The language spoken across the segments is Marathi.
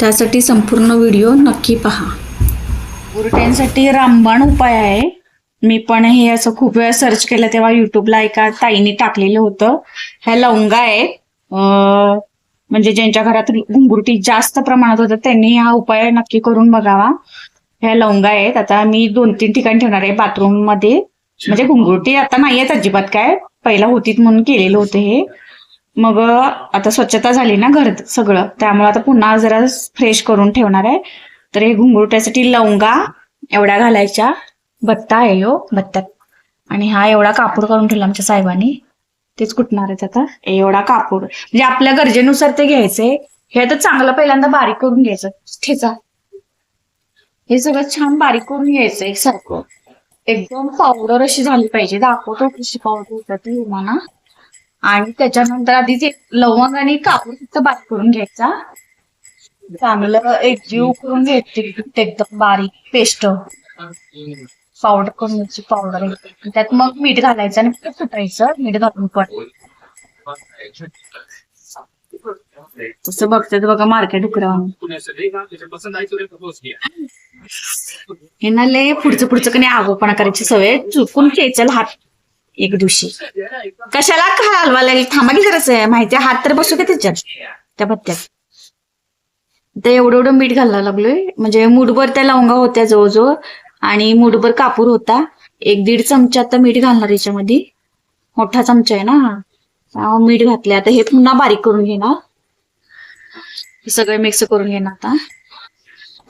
त्यासाठी संपूर्ण व्हिडिओ नक्की पहा. गुरट्यांसाठी रामबाण उपाय आहे. मी पण हे असं खूप वेळा सर्च केलं तेव्हा युट्यूबला एका ताईने टाकलेलं होतं. ह्या लवंगा आहेत. म्हणजे ज्यांच्या घरात घुंगुरटी जास्त प्रमाणात होतं त्यांनी हा उपाय नक्की करून बघावा. ह्या लवंगा आहेत. आता मी दोन तीन ठिकाणी ठेवणार आहे. बाथरूममध्ये म्हणजे घुंगुरटी आता नाही आहेत अजिबात काय. पहिला होतीत म्हणून केलेलं होतं हे. मग आता स्वच्छता झाली ना घर सगळं. त्यामुळे आता पुन्हा जरा फ्रेश करून ठेवणार आहे. तर हे घुंगरुट्यासाठी लवंगा एवढ्या घालायच्या. बत्ता आहे हो बत्त्यात. आणि हा एवढा कापूड करून ठेवला आमच्या साहेबांनी. तेच कुटणार आहेत आता. एवढा कापूड म्हणजे आपल्या गरजेनुसार ते घ्यायचे. हे तर चांगलं पहिल्यांदा बारीक करून घ्यायचं. ठेचा. हे सगळं छान बारीक करून घ्यायचं एकसारखं. एकदम पावडर अशी झाली पाहिजे. दाखवतो कशी पावडर ती ना आणि त्याच्यानंतर आधीच एक लवंग आणि कापूर फक्त बारीक करून घ्यायचा. चांगलं एकजीव करून घ्यायची एकदम बारीक पेस्ट पावडर करून घ्यायची पावडर त्यात मग मीठ घालायचं आणि सुटायचं मीठ घालून पण. तसं बघतात बघा मार्केट उकरा हे ना लय पुढचं पुढचं कधी आगोपणा करायची सवय चुकून खेचल हात एक दिवशी. कशाला का हलवा लागेल थांबा की करायचं आहे माहिती हात तर बसू का त्याच्यात. त्या पत्त्यात ते एवढं एवढं मीठ घालायला लागलोय. म्हणजे मुठभर त्या लवंगा होत्या जवळजवळ आणि मुठभर कापूर होता. एक दीड चमचा आता मीठ घालणार याच्यामध्ये. मोठा चमचा आहे ना. हा मीठ घातले आता हे पुन्हा बारीक करून घेणार. हे सगळं मिक्स करून घेणार आता.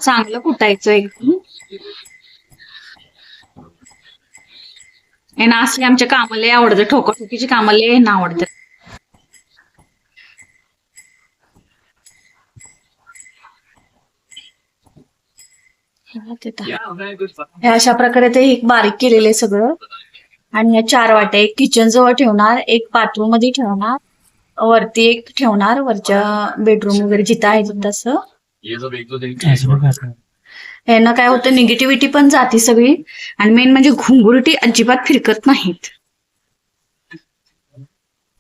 चांगलं कुटायचं एकदम हे ना असले आमच्या कामाला आवडतं ठोकाठोकीची कामाला हे ना आवडतात हे अशा प्रकारे ते एक बारीक केलेलं आहे सगळं. आणि या चार वाट्या एक किचन जवळ ठेवणार एक बाथरूममध्ये ठेवणार वरती एक ठेवणार वरच्या बेडरूम वगैरे जिथं आहे तिथं तसं यानं काय होतं निगेटिव्हिटी पण जाते सगळी. आणि मेन म्हणजे घुंगुरटी अजिबात फिरकत नाहीत.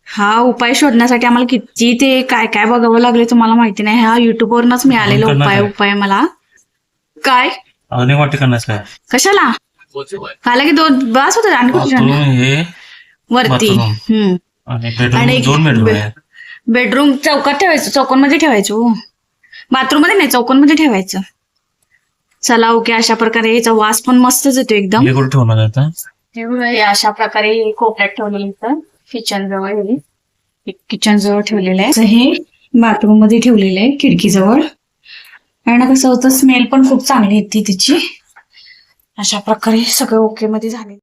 हा उपाय शोधण्यासाठी आम्हाला किती ते काय काय बघावं लागले तुम्हाला माहिती नाही. हा युट्यूबवरूनच मिळालेला उपाय? उपाय मला. काय? कशाला? काला की दोन बस होत आणि कुठे वरती. आणि बेडरूम चौकात ठेवायचं चौकोनमध्ये ठेवायचं. हो बाथरूममध्ये नाही चौकोनमध्ये ठेवायचं. चला ओके अशा प्रकारे याचा वास पण मस्तच येतो एकदम. हे ठेवणार आता हे हे अशा प्रकारे कोपऱ्यात ठेवलेलं किचन जवळ हे. एक किचन जवळ ठेवलेलं आहे. असं हे बाथरूममध्ये ठेवलेलं आहे खिडकी जवळ आणि कसं होतं स्मेल पण खूप चांगली येते तिची. अशा प्रकारे सगळं ओके मध्ये झाले